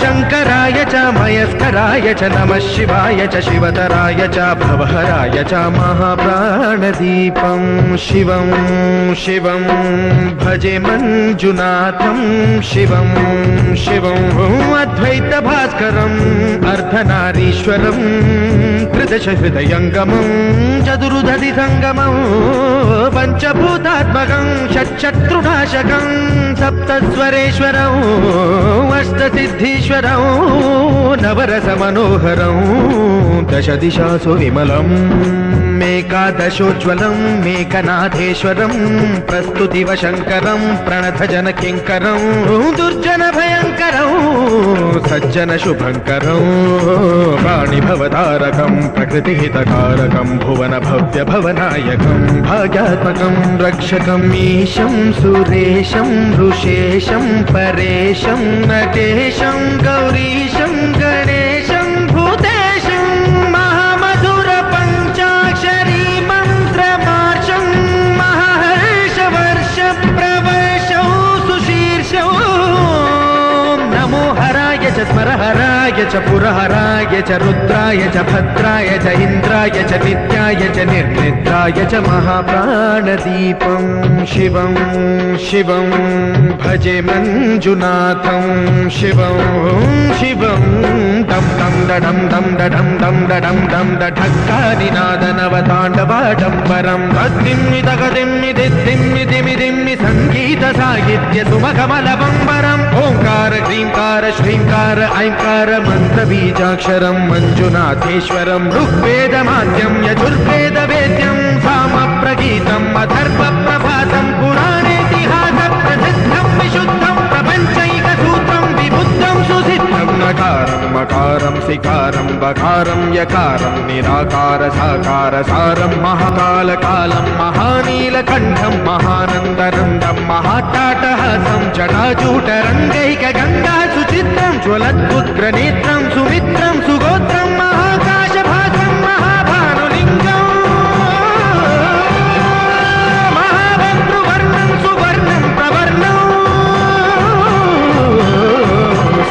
ఓం నమః శంకరాయ చ మయస్కరాయ చ నమః శివాయ చ శివతరాయ చ భవహరాయ చ మహాప్రాణదీపం శివం శివం భజే మంజునాథం శివం శివం అద్వైత భాస్కరం అర్ధనారీశ్వరం త్రిదశ హృదయంగమం సప్తస్వరేశ్వరం అష్టసిద్ధీశ్వరం నవరస మనోహరం దశ దిశాసు విమలం మేకాదశోజ్వలం మేకనాథేశ్వరం ప్రస్తుతివ శంకరం ప్రణత కింకరం దుర్జన భయ సజ్జన శుభంకరం ప్రాణిభవతారకం ప్రకృతి హితకారకం భువన భవ్య భవనాయకం భాగ్యాత్మకం రక్షకం ఈశం సురేశం ఋషేశం పరేశం నటేశం గౌరీశం హరాయ చ స్మరహరాయ చ పురహరాయ చ రుద్రాయ చ భద్రాయ చ ఇంద్రాయ చ నిత్యాయ చ నిర్నిద్రాయ చ మహాప్రాణదీపం శివం శివం భజే మంజునాథం శివం శివం. డం డం డడం డం డడం డం డడం డం ఢక్కానినాదనవతాండవాడంబరం తద్దిమ్మి తగదిమ్మి దిద్దిమ్మి దిమి దిమ్మి సంగీత సాహిత్య సుమకమలబంబరం ఓంకార ఐంకార మంత్ర బీజాక్షరం మంజునాథేశ్వరం ఋగ్వేదమాద్యం యజుర్వేద వేద్యం సామ ప్రగీతం అధర్వ ప్రభాతం పురాణేతిహాస ప్రసిద్ధం విశుద్ధం ప్రపంచైక సూత్రం విబుద్ధం సుసిద్ధం నకారం మకారం సికారం బకారం యకారం నిరాకార సాకార సారం మహాకాల కాలం మహానీలకంఠం మహానందనందం మహాటాటహాసం జటాజూటరంగైక గంగా జ్వలద్భుద్ర నేత్రం సుమిత్రం సు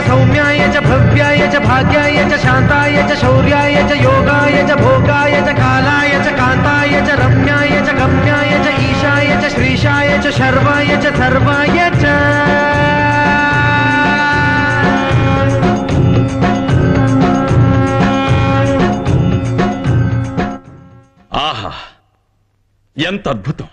సోమాయ చ సౌమ్యాయ చ భవ్యాయ చ భాగ్యాయ చ శాంతాయ చ శౌర్యాయ చ యోగాయ చ భోగాయ చ కాలాయ చ కాంతాయ చ రమ్యాయ చ గమ్యాయ చ ఈశాయ చ శ్రీశాయ చ శర్వాయ చ సర్వాయ చ ఆహా ఎంత అద్భుతం